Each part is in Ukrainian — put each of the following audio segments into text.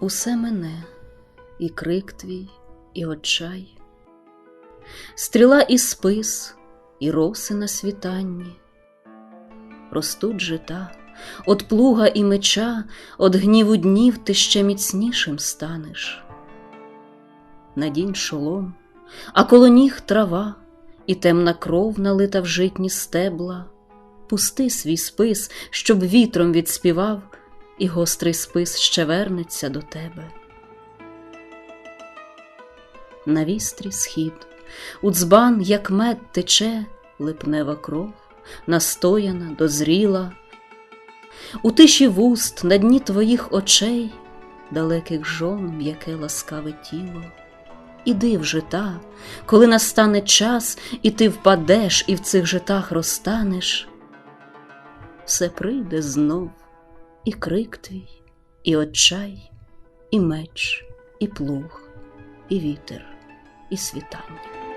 усе мене, і крик твій, і отчай, стріла і спис, і роси на світанні, ростуть жита, от плуга і меча, от гніву днів ти ще міцнішим станеш. Надінь шолом, а коло ніг трава, і темна кров налита в житні стебла. Пусти свій спис, щоб вітром відспівав, і гострий спис ще вернеться до тебе. На вістрі схід, у дзбан, як мед тече, липнева кров, настояна, дозріла, у тиші вуст на дні твоїх очей, далеких жон м'яке ласкаве тіло. Іди в жита, коли настане час, і ти впадеш, і в цих житах розтанеш. Все прийде знов, і крик твій, і отчай, і меч, і плуг, і вітер, і світання.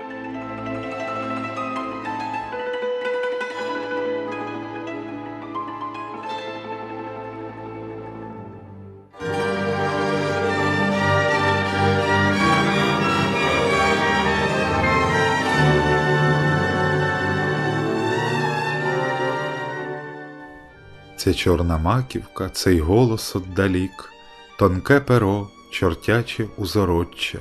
Ця чорна маківка, цей голос отдалік, тонке перо, чортяче узороччя,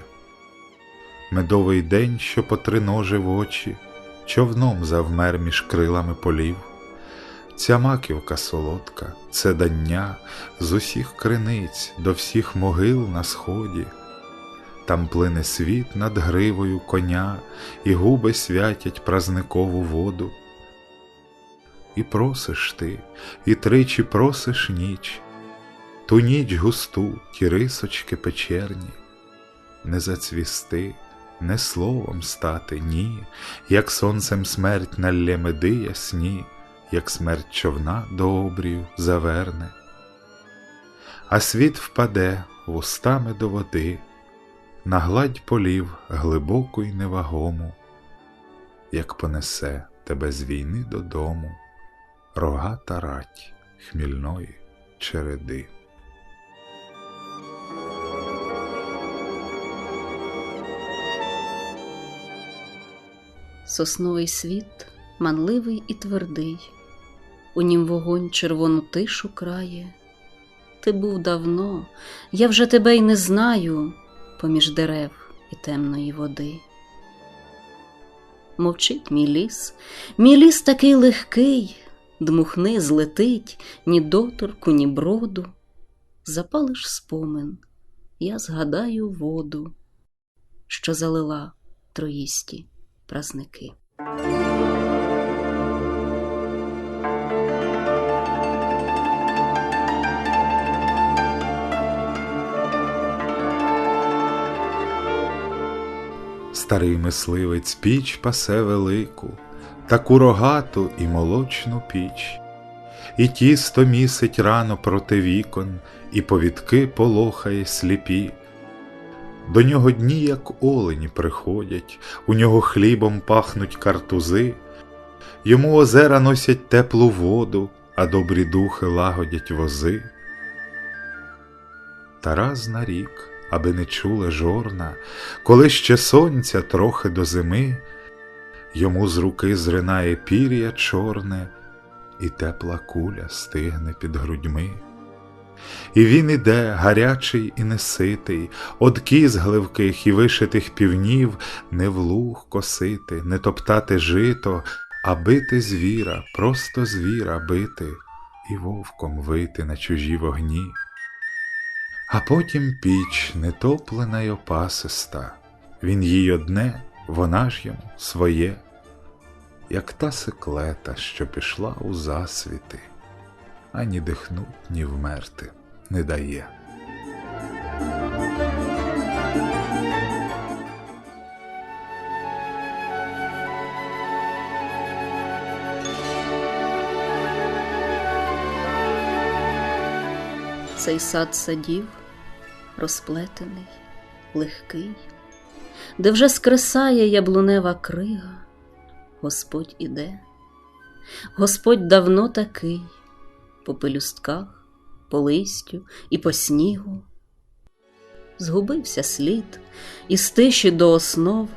медовий день, що потриножив очі, човном завмер між крилами полів. Ця маківка солодка, це дання з усіх криниць до всіх могил на сході. Там плине світ над гривою коня, і губи святять празникову воду. І просиш ти, і тричі просиш ніч, ту ніч густу, ті рисочки печерні, не зацвісти, не словом стати, ні, як сонцем смерть налє меди ясні, як смерть човна до обрію заверне, а світ впаде вустами до води, на гладь полів глибоку й невагому, як понесе тебе з війни додому рогата рать хмільної череди. Сосновий світ манливий і твердий, у нім вогонь червону тишу крає. Ти був давно, я вже тебе й не знаю, поміж дерев і темної води. Мовчить мій ліс, мій ліс такий легкий, дмухни злетить ні доторку, ні броду. Запалиш спомин, я згадаю воду, що залила троїсті празники. Старий мисливець піч пасе велику, таку рогату і молочну піч, і тісто місить рано проти вікон, і повідки полохає сліпі. До нього дні, як олені, приходять, у нього хлібом пахнуть картузи, йому озера носять теплу воду, а добрі духи лагодять вози. Та раз на рік, аби не чула жорна, коли ще сонця трохи до зими, йому з руки зринає пір'я чорне, і тепла куля стигне під грудьми. І він іде, гарячий і неситий, од кіз гливких і вишитих півнів, не в луг косити, не топтати жито, а бити звіра, просто звіра бити, і вовком вийти на чужі вогні. А потім піч нетоплена й опасиста, він їй одне, вона ж йому своє, як та секлета, що пішла у засвіти, ані дихнуть, ні вмерти не дає. Цей сад садів, розплетений, легкий, де вже скресає яблунева крига, Господь іде, Господь давно такий, по пелюстках, по листю і по снігу, згубився слід, і з тиші до основ,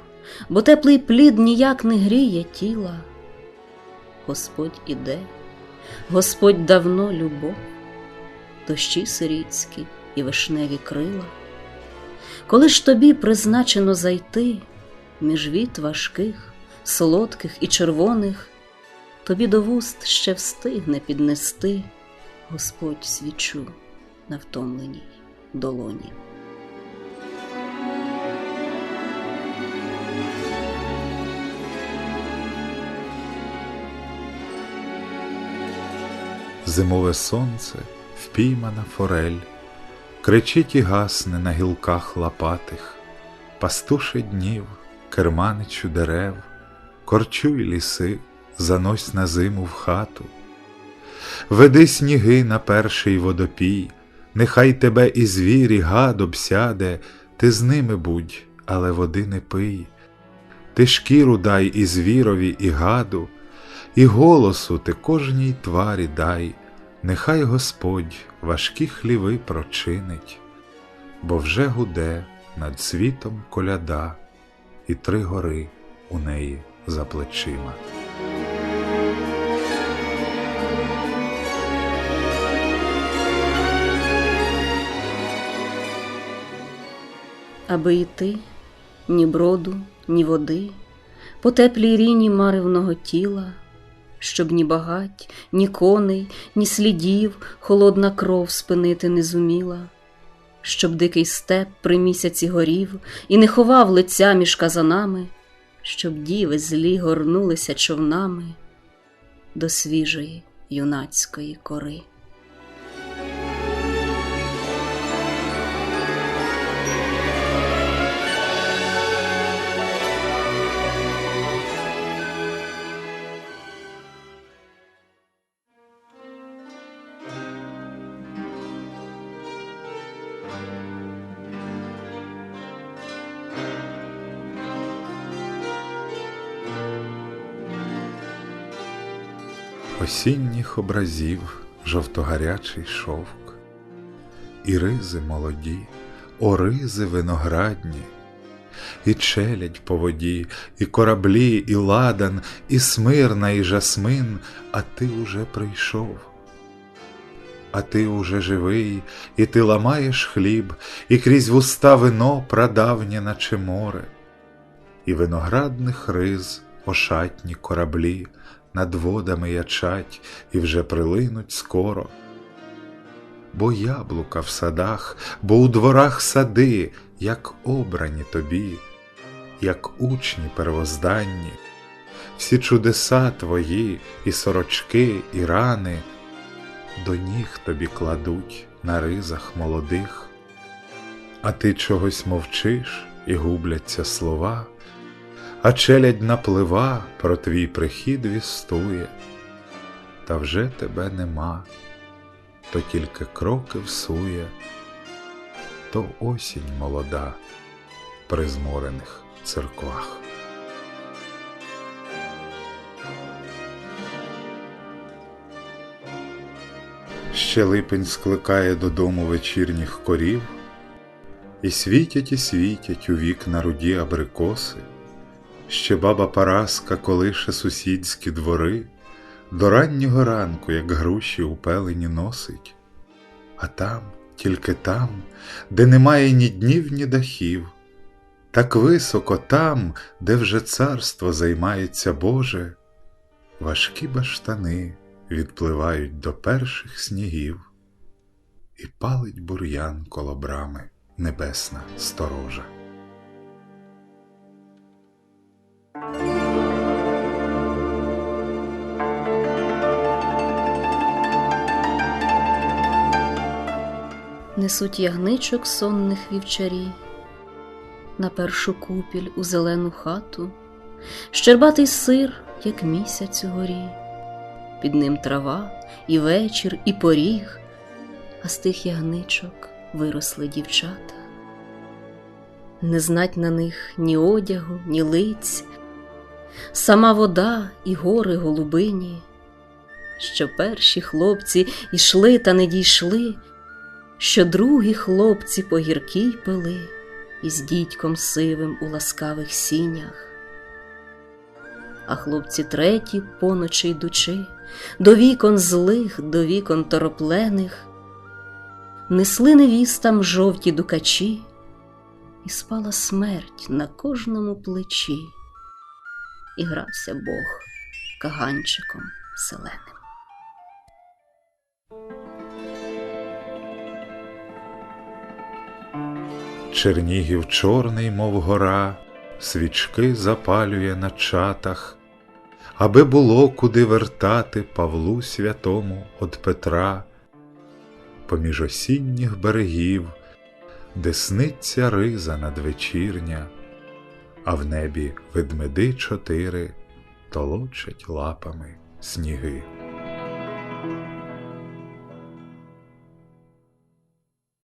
бо теплий плід ніяк не гріє тіла. Господь іде, Господь давно любов, дощі сирійські і вишневі крила. Коли ж тобі призначено зайти між віт важких, солодких і червоних, тобі до вуст ще встигне піднести Господь свічу на втомленій долоні. Зимове сонце, впіймана форель, кричить і гасне на гілках лопатих, пастуше днів, керманичу дерев, корчуй ліси, занось на зиму в хату. Веди сніги на перший водопій, нехай тебе і звір, і гад обсяде, ти з ними будь, але води не пий. Ти шкіру дай і звірові, і гаду, і голосу ти кожній тварі дай, нехай Господь важкі хліви прочинить, бо вже гуде над світом коляда, і три гори у неї за плечима. Аби йти ні броду, ні води, по теплій ріні маревного тіла, щоб ні багать, ні коней, ні слідів холодна кров спинити не зуміла, щоб дикий степ при місяці горів і не ховав лиця між казанами, щоб діви злі горнулися човнами до свіжої юнацької кори. Осінніх образів жовтогарячий шовк, і ризи молоді, оризи виноградні, і челядь по воді, і кораблі, і ладан, і смирна, і жасмин, а ти уже прийшов. А ти уже живий, і ти ламаєш хліб, і крізь вуста вино прадавнє, наче море, і виноградних риз ошатні кораблі над водами ячать і вже прилинуть скоро. Бо яблука в садах, бо у дворах сади, як обрані тобі, як учні первозданні, всі чудеса твої, і сорочки, і рани до ніг тобі кладуть на ризах молодих, а ти чогось мовчиш і губляться слова а челядь наплива про твій прихід вістує, та вже тебе нема, то тільки кроки всує, то осінь молода при зморених церквах. Ще липень скликає додому вечірніх корів, і світять, і світять у вікна руді абрикоси. Ще баба Параска колише сусідські двори, до раннього ранку, як груші у пелені носить, а там, тільки там, де немає ні днів, ні дахів, так високо там, де вже царство займається Боже, важкі баштани відпливають до перших снігів, і палить бур'ян коло брами небесна сторожа. Несуть ягничок сонних вівчарі, на першу купіль у зелену хату, щербатий сир, як місяць угорі, під ним трава, і вечір, і поріг, а з тих ягничок виросли дівчата. Не знать на них ні одягу, ні лиць, сама вода і гори голубині, що перші хлопці ішли та не дійшли що другі хлопці по гіркій пили, із дідьком сивим у ласкавих сінях. А хлопці треті, поночі йдучи, до вікон злих, до вікон тороплених, несли невістам жовті дукачі, і спала смерть на кожному плечі, і грався Бог каганчиком селеним. Чернігів чорний, мов гора, свічки запалює на чатах, аби було куди вертати Павлу святому од Петра, поміж осінніх берегів, де сниться риза надвечірня, а в небі ведмеди чотири толочать лапами сніги.